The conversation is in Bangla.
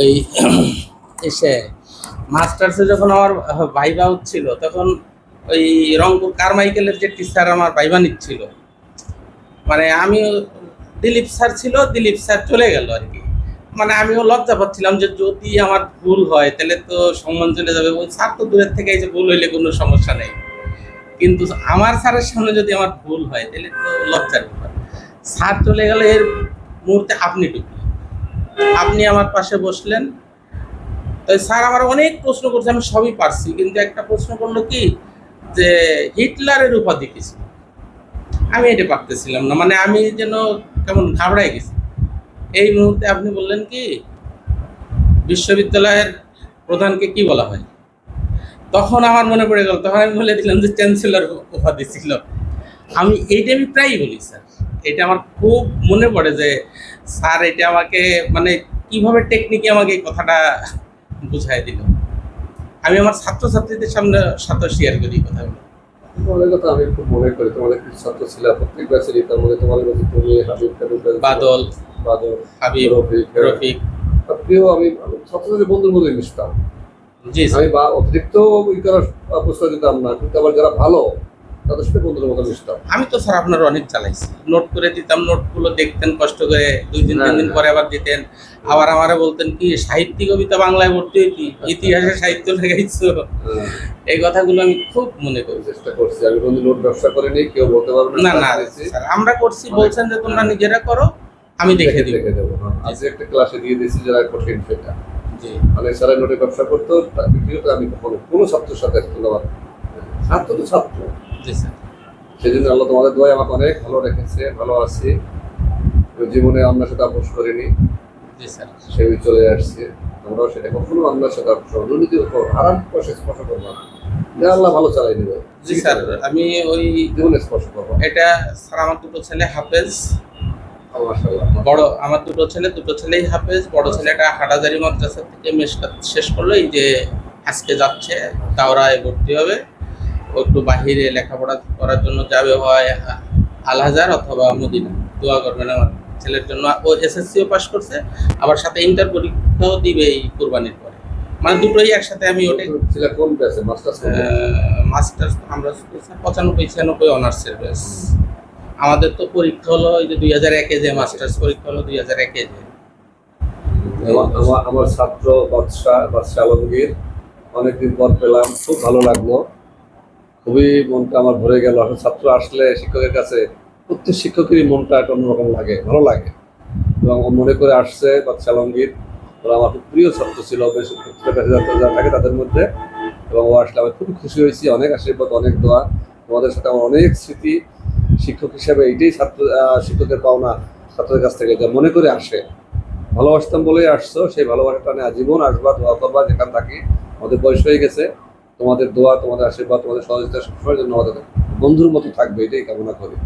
ওই এসে মাস্টার্সে যখন আমার ভাইবা হচ্ছিল, তখন ওই রংপুর কারমাইকেলের যে টিচার আমার ভাইবা নিচ্ছিল। মানে আমি দিলীপ স্যার ছিল, দিলীপ স্যার চলে গেল আর কি। মানে আমিও লজ্জা পাচ্ছিলাম যে যদি আমার ভুল হয়, তাহলে তো সম্মান চলে যাবে। ওই স্যার তো দূরের থেকে এই যে ভুল হইলে কোনো সমস্যা নেই। কিন্তু আমার স্যারের সামনে যদি আমার ভুল হয়, তাহলে তো লজ্জার ব্যাপার। স্যার চলে গেলে এর মুহূর্তে আপনি ঢুকলেন। আপনি আমার পাশে বসলেন। তো স্যার আমার অনেক প্রশ্ন করছে, আমি সবই পারছি, কিন্তু একটা প্রশ্ন করল কি, যে হিটলারের উপাধি কি আমি এটা পারতেছিলাম না মানে আমি যেন কেমন ঘাবড়াই গেছি। এই মুহূর্তে আপনি বললেন কি, বিশ্ববিদ্যালয়ের প্রধানকে কি বলা হয়? তখন আমার মনে পড়ে গেল, তখন আমি বলে দিলাম যে চ্যান্সেলর উপাধি ছিল। আমি এইটা আমি প্রায়ই বলি, স্যার। এটা আমার খুব মনে পড়ে যে স্যার এটা আমাকে মানে কীভাবে টেকনিকে আমাকে এই কথাটা বুঝাই দিল। আমি আমার ছাত্রছাত্রীদের সামনে সাথে শেয়ার করি কথাগুলো। তোমাদের কথা আমি খুব মনে করি তোমাদের কিছু ছাত্র ছিল প্রত্যেক ব্যাচেরই তার মধ্যে তোমাদের মধ্যে তুমি হাবিব বাদল বাদল হাবিব রফিক রফিক। প্রিয় আমি আমি ছাত্রছাত্রী বন্ধুর মধ্যে মিশতাম। জি আমি বা অতিরিক্ত ই করার প্রস্তাব দিতাম না কিন্তু আবার যারা ভালো তাদের সাথে বন্ধুর মতো মিশতাম আমি তো স্যার আপনার অনেক চালাইছি নোট করে দিতাম নোটগুলো দেখতেন কষ্ট করে দুই দিন তিন দিন পরে আবার দিতেন। আবার আমারে বলতেন কি সাহিত্য কবিতা বাংলায় ভর্তি হইতি? ইতিহাসে সাহিত্য লেখাইছো? হ্যাঁ, এই কথাগুলো আমি খুব মনে করি। চেষ্টা করছি। আমি কোনো নোট ব্যবসা করিনি কেউ বলতে পারবে না না। স্যার আমরা করছি বলছেন যে তোমরা নিজেরা করো আমি দেখে দিব দেখে দেবো। হ্যাঁ। আজকে একটা ক্লাসে দিয়ে দিয়েছি যারা কঠিন সেটা। জি। মানে সারা নোটে ব্যবসা করতো তার ব্যক্তিগত আমি কখনো কোনো ছাত্রের সাথে আমার ছাত্র তো ছাত্র। জি স্যার। সেই জন্য আল্লাহ তোমাদের দোয়া আমাকে অনেক ভালো রেখেছে ভালো আছি। জীবনে আপনার সাথে আপোষ করিনি। জি স্যার। সেই চলে আসছে আমরাও সেটা কখনো সাথে আপোষ দুর্নীতির উপর আরাম করে স্পর্শ করব না। যা আল্লাহ ভালো চালাই দেবে। জি স্যার আমি ওই জীবনে স্পর্শ করব এটা স্যার আমার দুটো ছেলে হাফেজ। বড় আমার দুটো ছেলে দুটো ছেলেই হাফেজ। বড় ছেলেটা হাটাজারি মাদ্রাসা থেকে শেষ করল। এই যে আজকে যাচ্ছে তাওরায় ভর্তি হবে। একটু বাহিরে লেখাপড়া করার জন্য যাবে হয় আলহাজার অথবা মদিনা। দোয়া করবেন আমার ছেলের জন্য। ও এসএসসিও পাশ করছে আবার সাথে ইন্টার পরীক্ষাও দিবে এই কোরবানির পরে। মানে দুটোই একসাথে আমি ওটাই ছিল কোন ব্যাচে মাস্টার্স মাস্টার্স আমরা পঁচানব্বই ছিয়ানব্বই অনার্সের ব্যাস আমাদের তো পরীক্ষা হলো ওই যে দুই হাজার একে যে মাস্টার্স পরীক্ষা হলো দুই হাজার একে যে। আমার ছাত্র বাদশাহ বাদশাহ আলমগীর অনেকদিন পর পেলাম। খুব ভালো লাগল। খুবই মনটা আমার ভরে গেল। আসলে ছাত্র আসলে শিক্ষকের কাছে প্রত্যেক শিক্ষকেরই মনটা একটা অন্যরকম লাগে, ভালো লাগে। এবং মনে করে আসছে বাদশাহ আলমগীর ওরা আমার খুব প্রিয় ছাত্র ছিল যারা থাকে তাদের মধ্যে। এবং ও আসলে আমি খুবই খুশি হয়েছি, অনেক আশীর্বাদ, অনেক দোয়া। তোমাদের সাথে আমার অনেক স্মৃতি। শিক্ষক হিসেবে এইটাই ছাত্র শিক্ষকের পাওনা, ছাত্রের কাছ থেকে, যা মনে করে আসে। ভালোবাসতাম বলেই আসছো, সেই ভালোবাসাটা নিয়ে আজীবন আসবা, দোয়া করবা, যেখানে থাকি। আমাদের বয়স হয়ে গেছে। তোমাদের দোয়া, তোমাদের আশীর্বাদ, তোমাদের সহযোগিতা সবসময়ের জন্য আমাদের বন্ধুর মতো থাকবে, এটাই কামনা করি।